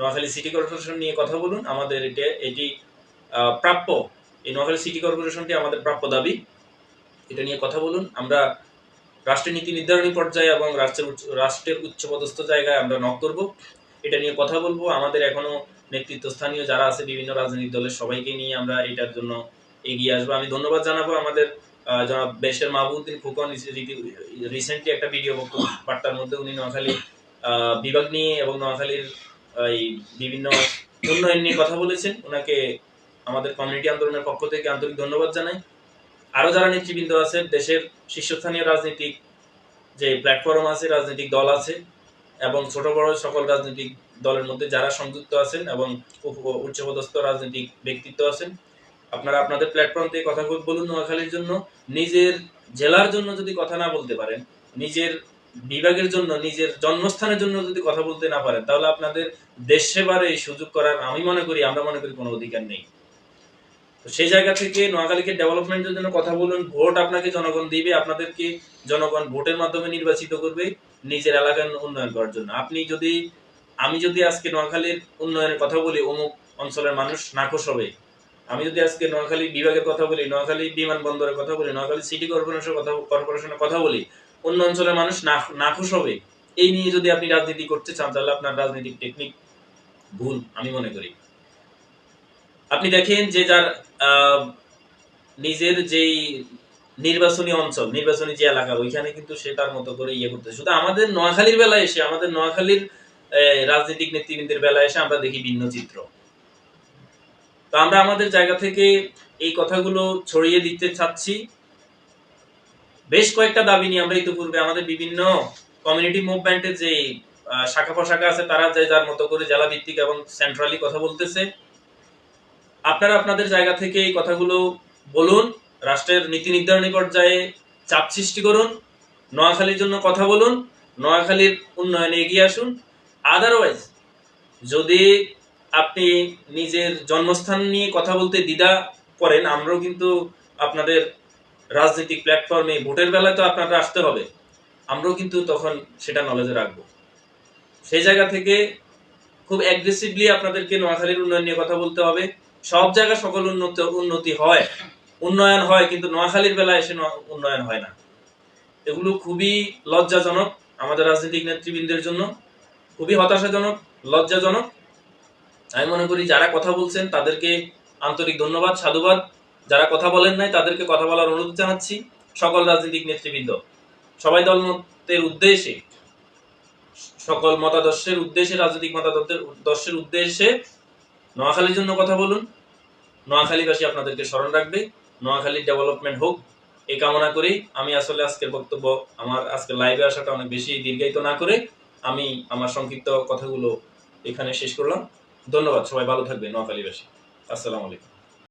Noakhali city corporation নিয়ে কথা বলুন। আমাদের এটা, এটি প্রাপ্য, এই নোয়াখালী সিটি কর্পোরেশনটি আমাদের প্রাপ্য দাবি। এটা নিয়ে কথা বলুন। আমরা রাষ্ট্রের নীতি নির্ধারণী পর্যায়ে এবং রাষ্ট্রের রাষ্ট্রের উচ্চপদস্থ জায়গায় আমরা নক করব। এটা নিয়ে কথা বলব। আমাদের এখনও নেতৃত্বস্থানীয় যারা আছে, বিভিন্ন রাজনৈতিক দলের সবাইকে নিয়ে আমরা এটার জন্য এগিয়ে আসব। আমি ধন্যবাদ জানাব আমাদের জনাব বেশের মাহবুদ্দিন ফুকন। রিসেন্টলি একটা ভিডিও বক্তব্য বার্তার মধ্যে উনি নোয়াখালী বিভাগ নিয়ে এবং নোয়াখালীর এই বিভিন্ন উন্নয়ন নিয়ে কথা বলেছেন। ওনাকে আমাদের কমিউনিটি আন্দোলনের পক্ষ থেকে আন্তরিক ধন্যবাদ জানাই। আরও যারা নেতৃবৃন্দ আছে, দেশের শীর্ষস্থানীয় রাজনৈতিক যে প্ল্যাটফর্ম আছে, রাজনৈতিক দল আছে এবং ছোট বড় সকল রাজনৈতিক দলের মধ্যে যারা সংযুক্ত আছেন এবং উচ্চপদস্থ রাজনৈতিক ব্যক্তিত্ব আছেন, আপনারা আপনাদের প্ল্যাটফর্ম থেকে কথা বল- বলুন নোয়াখালীর জন্য। নিজের জেলার জন্য যদি কথা না বলতে পারেন, নিজের বিভাগের জন্য, নিজের জন্মস্থানের জন্য যদি কথা বলতে না পারেন, তাহলে আপনাদের দেশ সেবার এই সুযোগ করার আমি মনে করি, আমরা মনে করি কোনো অধিকার নেই। তো সেই জায়গা থেকে নোয়াখালীকে ডেভেলপমেন্টের জন্য কথা বলুন, ভোট আপনাকে জনগণ দিবে, আপনাদেরকে জনগণ ভোটের মাধ্যমে নির্বাচিত করবে, নিজের এলাকার উন্নয়ন করার জন্য। আপনি যদি, আমি যদি আজকে নোয়াখালীর উন্নয়নের কথা বলি, অমুক অঞ্চলের মানুষ নাকশ হবে। আমি যদি আজকে নোয়াখালী বিভাগের কথা বলি, নোয়াখালী বিমানবন্দরের কথা বলি, নোয়াখালী সিটি কর্পোরেশনের কথা কর্পোরেশনের কথা বলি অন্য অঞ্চলের মানুষ নাখুশ হবে। এই নিয়ে যদি আপনি রাজনীতি করতে চান, তাহলে আপনার রাজনৈতিক টেকনিক ভুল, আমি মনে করি। আপনি দেখেন যে যার নিজের যেই নির্বাচনী অঞ্চল, নির্বাচনী যে এলাকা, ওইখানে কিন্তু সে তার মতো করে ইয়ে করতে শুধু আমাদের নোয়াখালীর বেলায় এসে, আমাদের নোয়াখালীর রাজনৈতিক নেতৃবৃন্দের বেলায় এসে আমরা দেখি ভিন্ন চিত্র। তো আমরা আমাদের জায়গা থেকে এই কথাগুলো ছড়িয়ে দিতে চাচ্ছি। বেশ কয়েকটা দাবি নিয়ে আমরা ইতিপূর্বে আমাদের বিভিন্ন কমিউনিটি মুভমেন্টের যে শাখা প্রশাখা আছে, তারা যে যার মতো করে জেলা ভিত্তিক এবং সেন্ট্রালি কথা বলতেছে। আপনারা আপনাদের জায়গা থেকে এই কথাগুলো বলুন, রাষ্ট্রের নীতি নির্ধারণী পর্যায়ে চাপ সৃষ্টি করুন, নোয়াখালীর জন্য কথা বলুন, নোয়াখালীর উন্নয়নে এগিয়ে আসুন। আদারওয়াইজ যদি আপনি নিজের জন্মস্থান নিয়ে কথা বলতে দ্বিধা করেন, আমরাও কিন্তু আপনাদের রাজনৈতিক প্ল্যাটফর্মে ভোটের বেলায় তো আপনারা আসতে হবে। আমরাও কিন্তু তখন সেটা নলেজে রাখব। সেই জায়গা থেকে খুব অ্যাগ্রেসিভলি আপনাদেরকে নোয়াখালীর উন্নয়ন নিয়ে কথা বলতে হবে। সব জায়গায় সকল উন্নত, উন্নতি হয়। উন্নয়ন হয়, কিন্তু নোয়াখালীর বেলায় এসে উন্নয়ন হয় না। এগুলো খুবই লজ্জাজনক আমাদের রাজনৈতিক নেতৃবৃন্দের জন্য। খুবই হতাশাজনক, লজ্জাজনক। আমি মনে করি যারা কথা বলছেন তাদেরকে আন্তরিক ধন্যবাদ, সাধুবাদ। যারা কথা বলেন নাই, তাদেরকে কথা বলার অনুরোধ জানাচ্ছি। সকল রাজনৈতিক নেতৃবৃন্দ, সবাই দলমতের উদ্দেশ্যে, সকল মতাদর্শের উদ্দেশ্যে, রাজনৈতিক মতাদর্শের উদ্দেশ্যে নোয়াখালীর জন্য কথা বলুন। নোয়াখালীবাসী আপনাদেরকে স্মরণ রাখবে। নোয়াখালীর ডেভেলপমেন্ট হোক, এই কামনা করেই আমি আসলে আজকের বক্তব্য, আমার আজকে লাইভে আসাটা অনেক বেশি দীর্ঘায়িত না করে আমি আমার সংক্ষিপ্ত কথাগুলো এখানে শেষ করলাম। ধন্যবাদ, সবাই ভালো থাকবে নোয়াখালীবাসী। আসসালামু আলাইকুম।